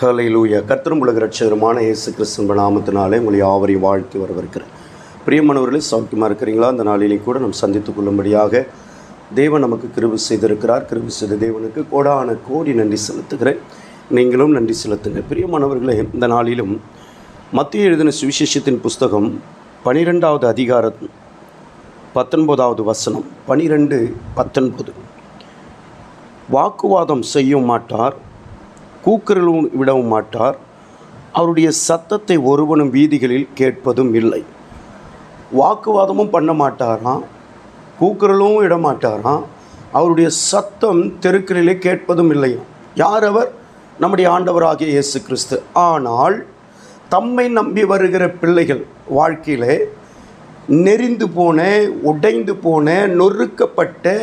Hallelujah கர்த்தரும் உலக ரட்சகருமான இயேசு கிறிஸ்தன் நாமத்தினாலே உங்களை யாவரை வாழ்த்தி வரவிருக்கிறேன் பிரியமானவர்களே சௌக்கியமாக இருக்கிறீங்களா? அந்த நாளிலே கூட நாம் சந்தித்துக் கொள்ளும்படியாக தேவன் நமக்கு கிருபி செய்திருக்கிறார். கிருபி செய்த தேவனுக்கு கோடான கோடி நன்றி செலுத்துகிறேன். நீங்களும் நன்றி செலுத்துங்க பிரியமானவர்களே இந்த நாளிலும் மத்திய எழுதின சுவிசேஷத்தின் புஸ்தகம் பனிரெண்டாவது அதிகாரம் பத்தொன்பதாவது வசனம். பனிரெண்டு பத்தொன்பது. வாக்குவாதம் செய்யவும் மாட்டார் கூக்குரலும் விடவும் மாட்டார். அவருடைய சத்தத்தை ஒருவனும் வீதிகளில் கேட்பதும் இல்லை. வாக்குவாதமும் பண்ண மாட்டாராம் கூக்குரலும் இடமாட்டாராம் அவருடைய சத்தம் தெருக்களிலே கேட்பதும் இல்லையா யார் அவர்? நம்முடைய ஆண்டவராகிய இயேசு கிறிஸ்து. ஆனால் தம்மை நம்பி வருகிற பிள்ளைகள் வாழ்க்கையிலே நெறிந்து போன உடைந்து போன நொறுக்கப்பட்ட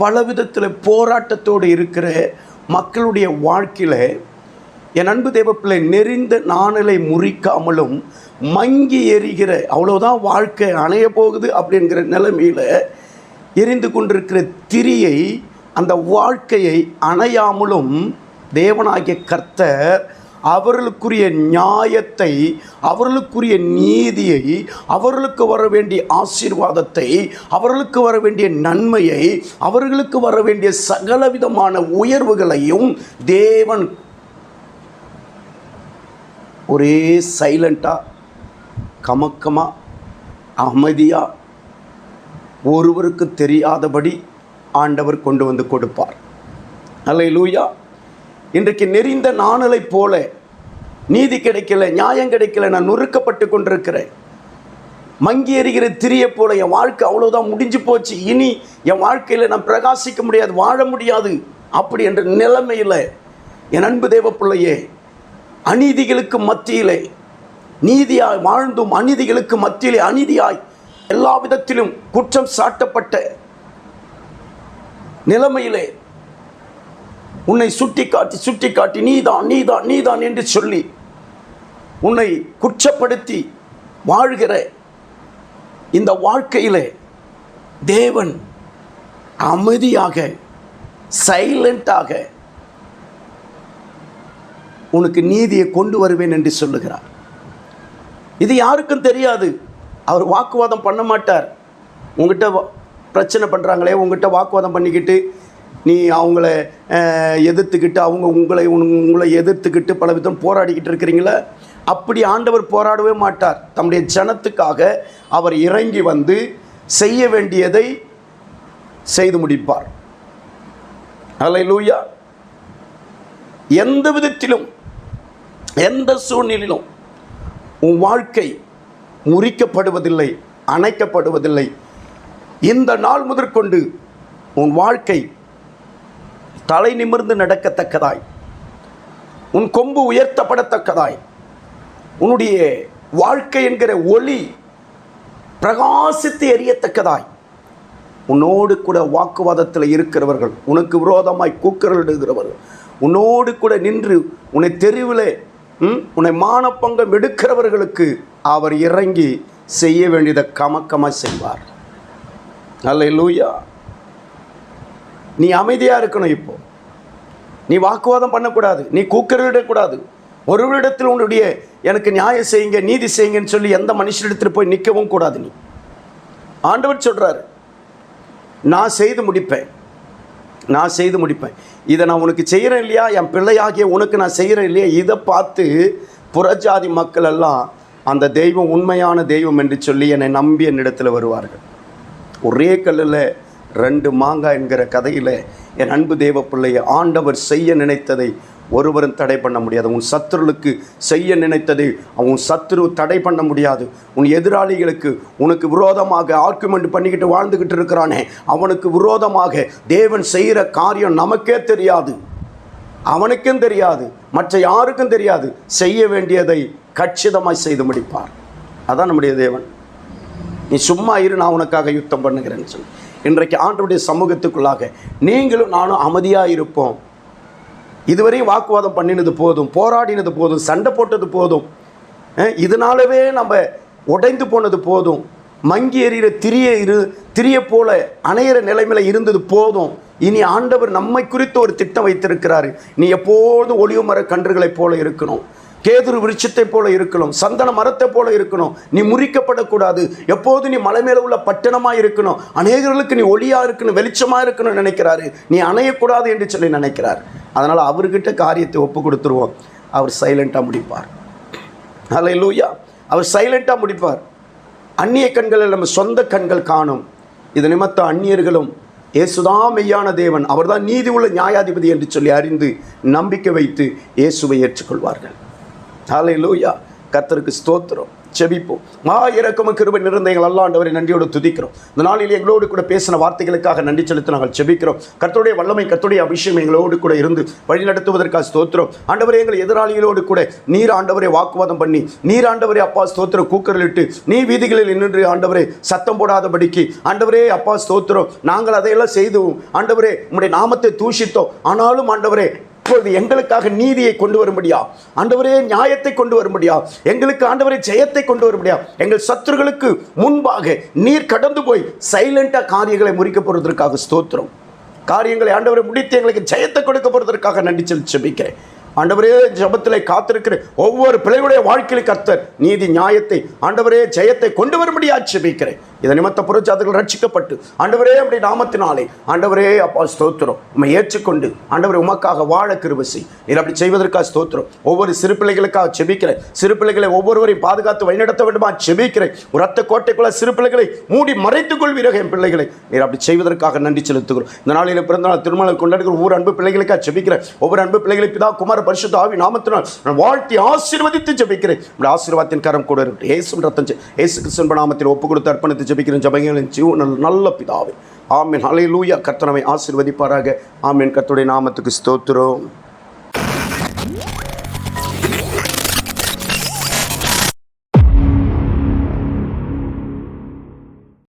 பலவிதத்தில் போராட்டத்தோடு இருக்கிற மக்களுடைய வாழ்க்கையில் என் அன்பு தேவப்பிள்ளை நெறிந்த நாணலை முறிக்காமலும் மங்கி எரிகிற அவ்வளோதான் வாழ்க்கை அணைய போகுது அப்படிங்கிற நிலைமையில் எரிந்து கொண்டிருக்கிற திரியை அந்த வாழ்க்கையை அணையாமலும் தேவனாகிய கர்த்தர் அவர்களுக்குரிய நியாயத்தை அவர்களுக்குரிய நீதியை அவர்களுக்கு வர வேண்டிய ஆசீர்வாதத்தை அவர்களுக்கு வர வேண்டிய நன்மையை அவர்களுக்கு வர வேண்டிய சகலவிதமான உயர்வுகளையும் தேவன் ஒரே சைலண்ட்டாக கமக்கமாக அமைதியாக ஒருவருக்கு தெரியாதபடி ஆண்டவர் கொண்டு வந்து கொடுப்பார். அல்ல லூயா இன்றைக்கு நெறிந்த நாணலைப் போல நீதி கிடைக்கல நியாயம் கிடைக்கல நான் நொறுக்கப்பட்டு கொண்டிருக்கிறேன். மங்கி எறிகிற திரிய போல என் வாழ்க்கை அவ்வளோதான் முடிஞ்சு போச்சு. இனி என் வாழ்க்கையில் நான் பிரகாசிக்க முடியாது வாழ முடியாது. அப்படி என்ற நிலைமையில் என் அன்பு தேவ பிள்ளையே அநீதிகளுக்கு மத்தியிலே நீதியாய் வாழ்ந்தும் அநீதிகளுக்கு மத்தியிலே அநீதியாய் எல்லா விதத்திலும் குற்றம் சாட்டப்பட்ட நிலைமையிலே உன்னை சுட்டி காட்டி சுட்டி காட்டி நீதான் நீதான் நீதான் என்று சொல்லி உன்னை குற்றப்படுத்தி வாழ்கிற இந்த வாழ்க்கையிலே தேவன் அமைதியாக சைலண்டாக உனக்கு நீதியை கொண்டு வருவேன் என்று சொல்லுகிறார். இது யாருக்கும் தெரியாது. அவர் வாக்குவாதம் பண்ண மாட்டார். உங்ககிட்ட பிரச்சனை பண்ணுறாங்களே உங்ககிட்ட வாக்குவாதம் பண்ணிக்கிட்டு நீ அவங்கள எதிர்த்துக்கிட்டு அவங்க உங்களை உன்- உங்களை எதிர்த்துக்கிட்டு பல விதம் போராடிக்கிட்டு இருக்கிறீங்களே? அப்படி ஆண்டவர் போராடவே மாட்டார். தம்முடைய ஜனத்துக்காக அவர் இறங்கி வந்து செய்ய வேண்டியதை செய்து முடிப்பார். அலை லூயா எந்த விதத்திலும் எந்த சூழ்நிலையிலும் உன் வாழ்க்கை முறிக்கப்படுவதில்லை அணைக்கப்படுவதில்லை. இந்த நாள் முதற்கொண்டு உன் வாழ்க்கை தலை நிமிர்ந்து நடக்கத்தக்கதாய். உன் கொம்பு உயர்த்தப்படத்தக்கதாய். உன்னுடைய வாழ்க்கை என்கிற ஒளி பிரகாசித்து எரியத்தக்கதாய். உன்னோடு கூட வாக்குவாதத்தில் இருக்கிறவர்கள் உனக்கு விரோதமாய் கூக்குரலிடுகிறவர்கள் உன்னோடு கூட நின்று உன்னை தெருவில் ம், உன்னை மானப்பங்கம் எடுக்கிறவர்களுக்கு அவர் இறங்கி செய்ய வேண்டியதை கமக்கமாக செய்வார். அல்ல லூயா நீ அமைதியாக இருக்கணும் இப்போ. நீ வாக்குவாதம் பண்ணக்கூடாது. நீ கூக்குரலிடக்கூடாது ஒருவரிடத்தில் உன்னுடைய எனக்கு நியாயம் செய்யுங்க நீதி செய்யுங்கன்னு சொல்லி எந்த மனுஷனிடத்தில் போய் நிற்கவும் கூடாது நீ. ஆண்டவர் சொல்கிறாரு நான் செய்து முடிப்பேன். நான் செய்து முடிப்பேன். இதை நான் உனக்கு செய்கிறேன் இல்லையா? என் பிள்ளையாகிய உனக்கு நான் செய்கிறேன் இல்லையா? இதை பார்த்து புறஜாதி மக்கள் எல்லாம் அந்த தெய்வம் உண்மையான தெய்வம் என்று சொல்லி என்னை நம்பி என்னிடத்தில் வருவார்கள். ஒரே கல்லில் ரெண்டு மாங்காய் என்கிற கதையில் என் அன்பு தேவ பிள்ளையை ஆண்டவர் செய்ய நினைத்ததை ஒருவரும் தடை பண்ண முடியாது. உன் சத்துருளுக்கு செய்ய நினைத்ததை உன் சத்துரு தடை பண்ண முடியாது. உன் எதிராளிகளுக்கு உனக்கு விரோதமாக ஆர்குமெண்ட் பண்ணிக்கிட்டு வாழ்ந்துக்கிட்டு இருக்கிறானே. அவனுக்கு விரோதமாக தேவன் செய்கிற காரியம் நமக்கே தெரியாது. அவனுக்கும் தெரியாது. மற்ற யாருக்கும் தெரியாது. செய்ய வேண்டியதை கச்சிதமாய் செய்து முடிப்பார். அதான் நம்முடைய தேவன். நீ சும்மா இரு நான் உனக்காக யுத்தம் பண்ணுகிறேன்னு சொல்லி. இன்றைக்கு ஆண்டவருடைய சமூகத்துக்குள்ளாக நீங்களும் நானும் அமைதியாக இருப்போம். இதுவரை வாக்குவாதம் பண்ணினது போதும் போராடினது போதும் சண்டை போட்டது போதும். இதனாலவே நம்ம உடைந்து போனது போதும். மங்கி எறிகிற திரிய இரு திரிய போல அணையிற நிலைமையில் இருந்தது போதும். இனி ஆண்டவர் நம்மை குறித்து ஒரு திட்டம் வைத்திருக்கிறாரு. நீ எப்போதும் ஒளிவு மர கன்றுகளைப் போல இருக்கணும். கேதுரு விருட்சத்தை போல இருக்கணும் சந்தன மரத்தை போல இருக்கணும். நீ முறிக்கப்படக்கூடாது. எப்போது நீ மலை மேல உள்ள பட்டணமா இருக்கணும் அநேகர்களுக்கு நீ ஒளியா இருக்கணும் வெளிச்சமா இருக்கணும் நினைக்கிறாரு. நீ அணையக்கூடாது என்று சொல்லி நினைக்கிறார். அதனால அவர்கிட்ட காரியத்தை ஒப்பு கொடுத்துருவோம். அவர் சைலண்டா முடிப்பார். ஹalleluya அவர் சைலண்டா முடிப்பார். அந்நிய கண்களை நம்ம சொந்த கண்கள் காணும். இது நிமித்த அந்நியர்களும் இயேசுதான் மெய்யான தேவன் அவர்தான் நீதி உள்ள நியாயாதிபதி என்று சொல்லி அறிந்து நம்பிக்கை வைத்து இயேசுவை ஏற்றுக்கொள்வார்கள். ஹalleluya கர்த்தருக்கு ஸ்தோத்திரம். செபிப்போம். மா இறக்கம கிருபை நிறைந்த எங்கள் அல்லாண்டவரை நன்றியோடு துதிக்கிறோம். இந்த நாளில் எங்களோடு கூட பேசின வார்த்தைகளுக்காக நன்றி செலுத்தி நாங்கள் செபிக்கிறோம். கத்தோடைய வல்லமை கத்தோடைய அபிஷேகம் எங்களோடு கூட இருந்து வழி நடத்துவதற்காக ஸ்தோத்திரம். ஆண்டவரை எங்கள் எதிராளிகளோடு கூட நீர் ஆண்டவரை வாக்குவாதம் பண்ணி நீர் ஆண்டவரை அப்பா ஸ்தோத்திரம் கூக்கரலிட்டு நீ வீதிகளில் நின்று ஆண்டவரே சத்தம் போடாதபடிக்கு ஆண்டவரே அப்பா ஸ்தோத்திரம். நாங்கள் அதையெல்லாம் செய்தோம் ஆண்டவரே உங்களுடைய நாமத்தை தூஷித்தோம். ஆனாலும் ஆண்டவரே இப்பொழுது எங்களுக்காக நீதியை கொண்டு வரும்படியா? ஆண்டவரே நியாயத்தை கொண்டு வரும்படியா? எங்களுக்கு ஆண்டவரே ஜெயத்தை கொண்டு வரும்படியா? எங்கள் சத்துருகளுக்கு முன்பாக நீர் கடந்து போய் சைலண்டா காரியங்களை முறிக்க போறதற்காக ஸ்தோத்திரம். காரியங்களை ஆண்டவரை முடித்து எங்களுக்கு ஜெயத்தை கொடுக்க போறதற்காக நன்றி செலுத்தி செபிக்கிறேன். ஆண்டவரே ஜபத்தில் காத்திருக்கிற ஒவ்வொரு பிள்ளைகளுடைய வாழ்க்கையில் கர்த்தர் நீதி நியாயத்தை ஆண்டவரே ஜெயத்தை கொண்டு வரும்படி செபிக்கிறேன் இதை நிமித்த புரட்சாதர்கள் ரட்சிக்கப்பட்டு ஆண்டவரே அப்படி நாமத்தினாலே ஆண்டவரே அப்பா ஸ்தோத்திரம். உண்மை ஏற்றுக்கொண்டு ஆண்டவரை உமக்காக வாழ கிருபசி நீர் அப்படி செய்வதற்காக ஸ்தோத்திரம். ஒவ்வொரு சிறு பிள்ளைகளுக்காக செபிக்கிறேன். சிறு பிள்ளைகளை ஒவ்வொருவரையும் பாதுகாத்து வழிநடத்த வேண்டுமா செபிக்கிறேன். ஒரு ரத்த கோட்டைக்குள்ள சிறு பிள்ளைகளை மூடி மறைத்துக் கொள்வீர்கள் என் பிள்ளைகளை. நீர் அப்படி செய்வதற்காக நன்றி செலுத்துகிறோம். இந்த நாளில் பிறந்தநாள் திருமணம் கொண்டாடுகிற ஒவ்வொரு அன்பு பிள்ளைகளுக்காக செபிக்கிறேன். ஒவ்வொரு அன்பு பிள்ளைகளை பிதா குமார பரிசுத்த ஆவி நாமத்தினால் நான் வாழ்த்தி ஆசீர்வதித்து ஜபிக்கிறேன். உடைய ஆசீர்வாதத்தின் கரம் கூட இருக்கட்டும். ஏசு ரத்தம் ஏசு கிருஷ்ணன் நாமத்தில் ஒப்பு கொடுத்து அர்ப்பணித்து ஜபிக்கிறேன். ஜபங்களின் ஜீவ நல்ல பிதாவே. ஆமீன். ஹalleluya கர்த்தனவை ஆசீர்வதிப்பாராக. ஆமீன். கர்த்தருடைய நாமத்துக்கு ஸ்தோத்திரம்.